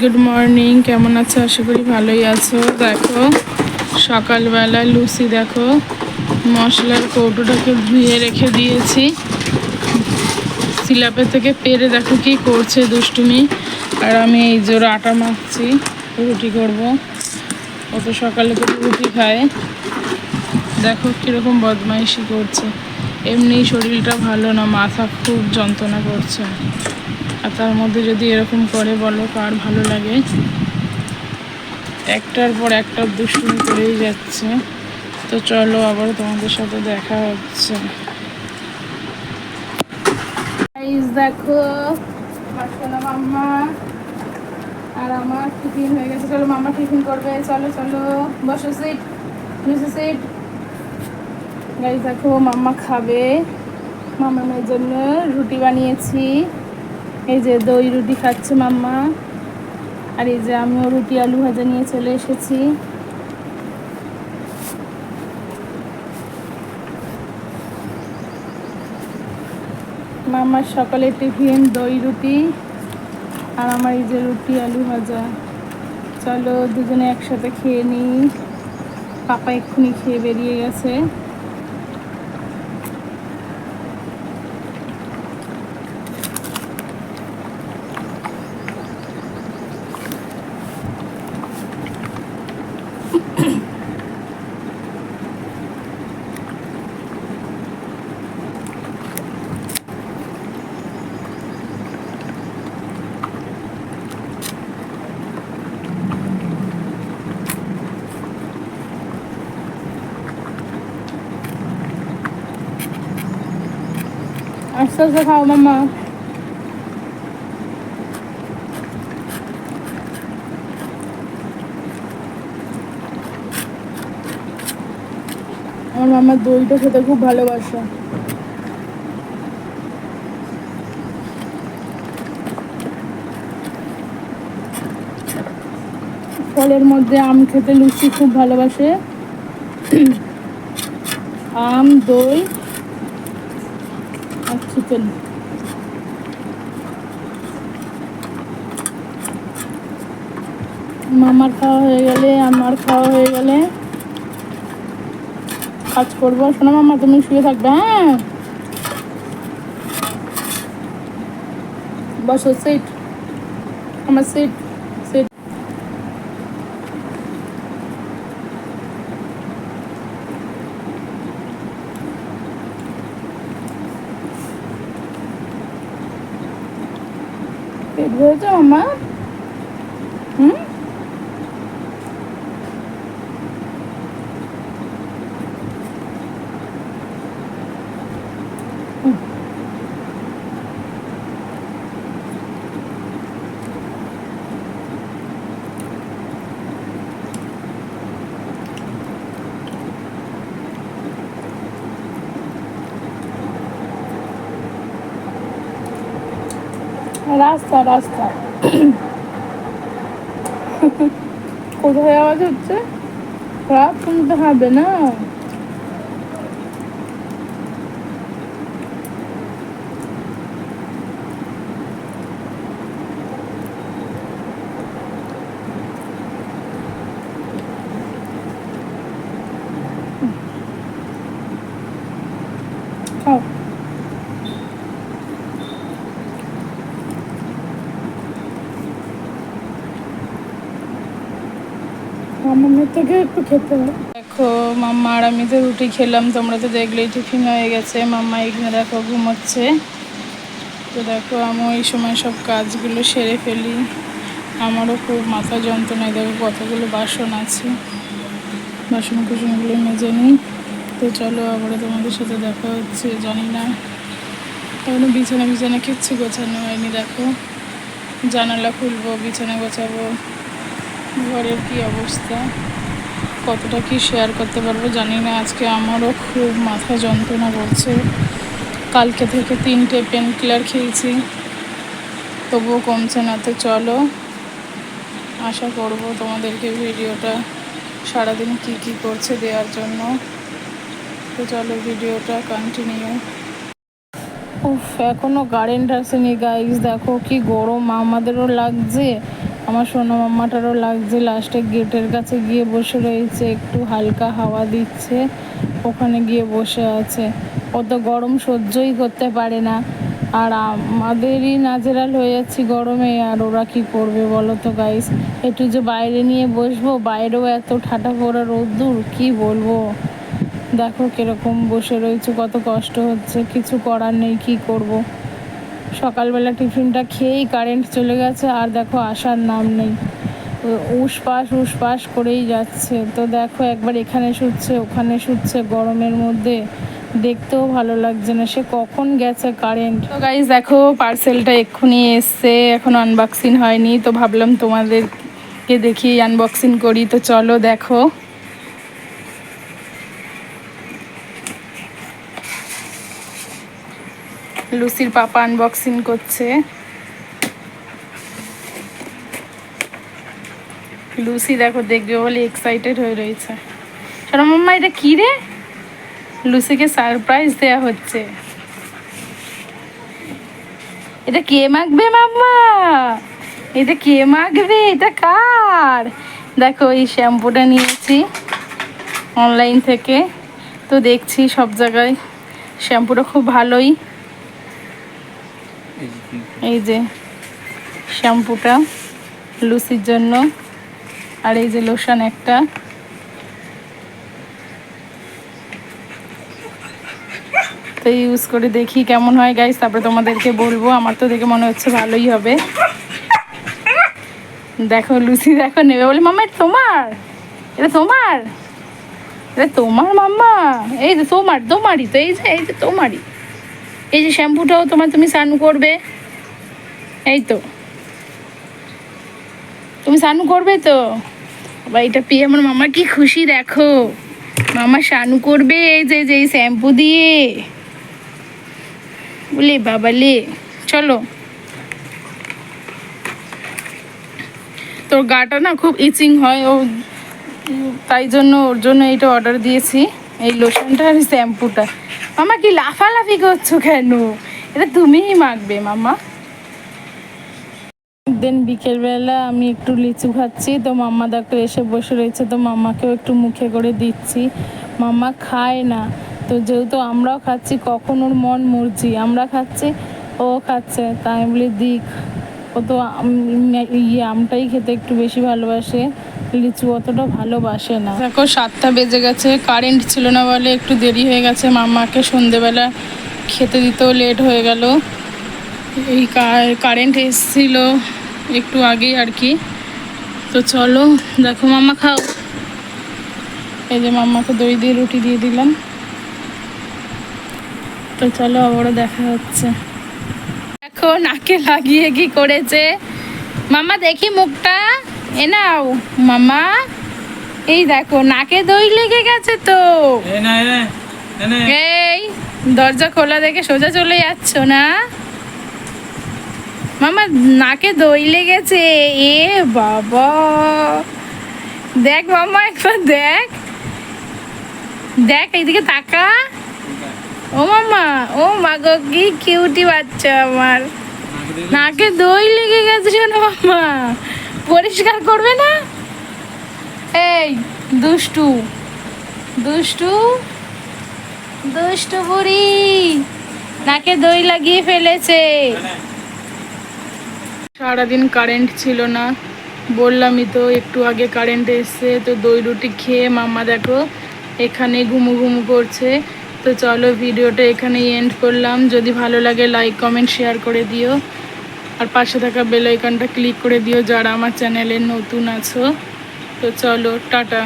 Good morning কেমন আছো? আশা করি ভালোই আছো। দেখো, সকালবেলা লুচি, দেখো, মশলার কৌটোটাকে ধুয়ে রেখে দিয়েছি। সিলাপে থেকে পেরে দেখো কি করছে দুষ্টুমি। আর আমি এই জোর আটা মাখছি, রুটি করব। ও তো সকালে তো রুটি খায়। দেখো কীরকম বদমাইশি করছে। এমনি শরীরটা ভালো না, মাথা খুব যন্ত্রণা করছে। আর তার মধ্যে যদি এরকম করে বলো কার ভালো লাগে। একটার পর একটা দুষ্টুমি করেই যাচ্ছে। তো চলো আবার তোমাদের সাথে দেখা হচ্ছে। দেখো মাম্মা আর আমার টিফিন হয়ে গেছে। চলো মাম্মা টিফিন করবে। চলো চলো, বসো সিট নিচে সিট গাইজ দেখো, মাম্মা খাবে। মামামের জন্য রুটি বানিয়েছি। এই যে দই রুটি খাচ্ছে মাম্মা। আর এই যে আমিও রুটি আলু ভাজা নিয়ে চলে এসেছি। মামার সকালে টিফিন, দই রুটি আর আমার এই যে রুটি আলু ভাজা। চলো দুজনে একসাথে খেয়ে নিই। পাপা এক্ষুনি খেয়ে বেরিয়ে গেছে। মামা দইটা খেতে খুব ভালোবাসে। ফলের মধ্যে আম খেতে লুচি খুব ভালোবাসে। আম দই আর চিকেন মামার খাওয়া হয়ে গেলে, আমার খাওয়া হয়ে গেলে কাজ করব। শোনো মামা, তুমি শুয়ে থাকবে হ্যাঁ? বসো সিট আমার সিট সিট পেট ভরেছে মামা হুম রাস্তা রাস্তা। কোথায় আওয়াজ হচ্ছে? খারাপ শুনতে হবে না খাও মামামের থেকে একটু খেতে হবে। দেখো, মাম্মা আর আমি তো রুটি খেলাম, তোমরা তো দেখলেই টিফিন হয়ে গেছে। মাম্মা এখানে দেখো ঘুমোচ্ছে। তো দেখো, আমি ওই সময় সব কাজগুলো সেরে ফেলি। আমারও খুব মাথা যন্ত্রণায়, দেখো কতগুলো বাসন আছে। বাসন কুসনগুলো মেজে নিই। তো চলো আবার তোমাদের সাথে দেখা হচ্ছে, জানি না। এখনও বিছানা বিছানা কিচ্ছু গোছানো হয়নি, দেখো। জানালা খুলবো, বিছানা গোছাবো। ঘরের কি অবস্থা? কতটা কি শেয়ার করতে পারব জানি না। আজকে আমারও খুব মাথা যন্ত্রণা করছে। কালকে থেকে তিনটে পেন কিলার খেয়েছি। তবুও কমছে না। তো চলো, আশা করব তোমাদেরকে ভিডিওটা সারাদিন কি কি করছে দেওয়ার জন্য। তো চলো ভিডিওটা কন্টিনিউ উফ, এখনও কারেন্ট আসেনি গাইস দেখো কি গরম, আমাদেরও লাগছে। আমার সোনা মাম্মাটারও লাগছে লাস্টে গেটের কাছে গিয়ে বসে রয়েছে, একটু হালকা হাওয়া দিচ্ছে, ওখানে গিয়ে বসে আছে। ও তো গরম সহ্যই করতে পারে না। আর আমাদেরই নাজেরাল হয়ে যাচ্ছি গরমে, আর ওরা কি করবে বলো তো গাইস একটু যে বাইরে নিয়ে বসবো, বাইরেও এত ঠাটা পড়া রোদ্দুর কি বলব? দেখো কীরকম বসে রয়েছে, কত কষ্ট হচ্ছে, কিছু করার নেই, কি করব। সকালবেলা টিফিনটা খেয়েই কারেন্ট চলে গেছে, আর দেখো আসার নাম নেই। উসপাস উসপাস করেই যাচ্ছে। তো দেখো একবার এখানে শুচ্ছে, ওখানে শুচ্ছে গরমের মধ্যে। দেখতেও ভালো লাগছে না, সে কখন গেছে কারেন্ট তো গাইজ দেখো পার্সেলটা এক্ষুনি এসছে, এখন আনবক্সিং হয়নি। তো ভাবলাম তোমাদেরকে দেখি আনবক্সিং করি। তো চলো দেখো। লুসির পাপা আনবক্সিং করছে। লুসি দেখো দেখবে বলে এক্সাইটেড হয়ে রয়েছে। শোনো মাম্মা, এটা কী রে? লুসিকে সারপ্রাইজ দেয়া হচ্ছে। এটা কে মাখবে মাম্মা? এটা কে মাখবে? এটা কার? দেখো, এই শ্যাম্পুটা নিয়েছি অনলাইন থেকে। তো দেখছি সব জায়গায়। শ্যাম্পুটা খুব ভালোই। এই যে শ্যাম্পুটা লুসির জন্য, আর এই যে লোশন একটা। তো ইউজ করে দেখি কেমন হয় গাইস তারপরে তোমাদেরকে বলব, আমার তো দেখে মনে হচ্ছে ভালোই হবে। দেখো লুসি দেখো, নেবে বলে মাম্মা এটা তোমার? এটা তোমার? এটা তোমার মাম্মা এই যে তোমার, তোমারই তো, এই যে এই যে তোমারই। এই যে শ্যাম্পুটাও তোমার তুমি স্নান করবে। এই তো। তুমি স্নান করবে তো? এটা পেয়ে আমার মামা কি খুশি, দেখো। মামা স্নানু করবে এই যে যে শ্যাম্পু দিয়ে। বলে, বাবা লে, চলো। তোর গাটা না খুব ইচিং হয়, ও তাই জন্য ওর জন্য এইটা অর্ডার দিয়েছি, এই লোশনটা আর শ্যাম্পুটা। মামা, কি লাফালাফি করছ কেন? এটা তুমিই মাখবে, মামা। দেন বিকেলবেলা আমি একটু লিচু খাচ্ছি, তো মাম্মা দেখো এসে বসে রয়েছে, তো মাম্মাকেও একটু মুখে করে দিচ্ছি। মাম্মা খায় না, তো যেহেতু আমরাও খাচ্ছি, কখন ওর মন মর্জি? আমরা খাচ্ছি, ও খাচ্ছে। তাই বলি, দিক, ও তো ইয়ে আমটাই খেতে একটু বেশি ভালোবাসে। লিচু অতটা ভালোবাসে না। দেখো, সাতটা বেজে গেছে কারেন্ট ছিল না বলে একটু দেরি হয়ে গেছে। মাম্মাকে সন্ধেবেলা খেতে দিতেও লেট হয়ে গেল। এই কারেন্ট এসেছিল একটু আগেই আর কি। তো চলো, দেখো, মাম্মা খাও। এই যে মাম্মাকে দই দিয়ে রুটি দিয়ে দিলাম। তো চলো, আবারও দেখা হচ্ছে। দেখো, নাকে লাগিয়ে কি করেছে। মাম্মা, দেখি মুখটা। এ নাও মাম্মা এই দেখো নাকে দই লেগে গেছে তো। এই না, না, না। দরজা খোলা দেখে সোজা চলে যাচ্ছ না? মামা নাকে দই লেগেছে। এ বাবা। দেখ মামা একবার দেখ। দেখ এইদিকে তাকা। ও মামা ও মা গো কি কিউটি বাচ্চা আমার। নাকে দই লেগে গেছে শোনো মামা? পরিষ্কার করবে না? এই, দুষ্টু দুষ্টু দুষ্টু বুড়ি, নাকে দই লাগিয়ে ফেলেছে। সারাদিন কারেন্ট ছিল না। বললামই তো, একটু আগে কারেন্ট এসছে, তো দই রুটি খেয়ে মাম্মা দেখো, এখানে ঘুমু ঘুমু করছে। তো চলো ভিডিওটা এখানেই এন্ড করলাম। যদি ভালো লাগে লাইক কমেন্ট শেয়ার করে দিও। আর পাশে থাকা বেল আইকনটা ক্লিক করে দিও যারা আমার চ্যানেলে নতুন আছো। তো চলো, টাটা।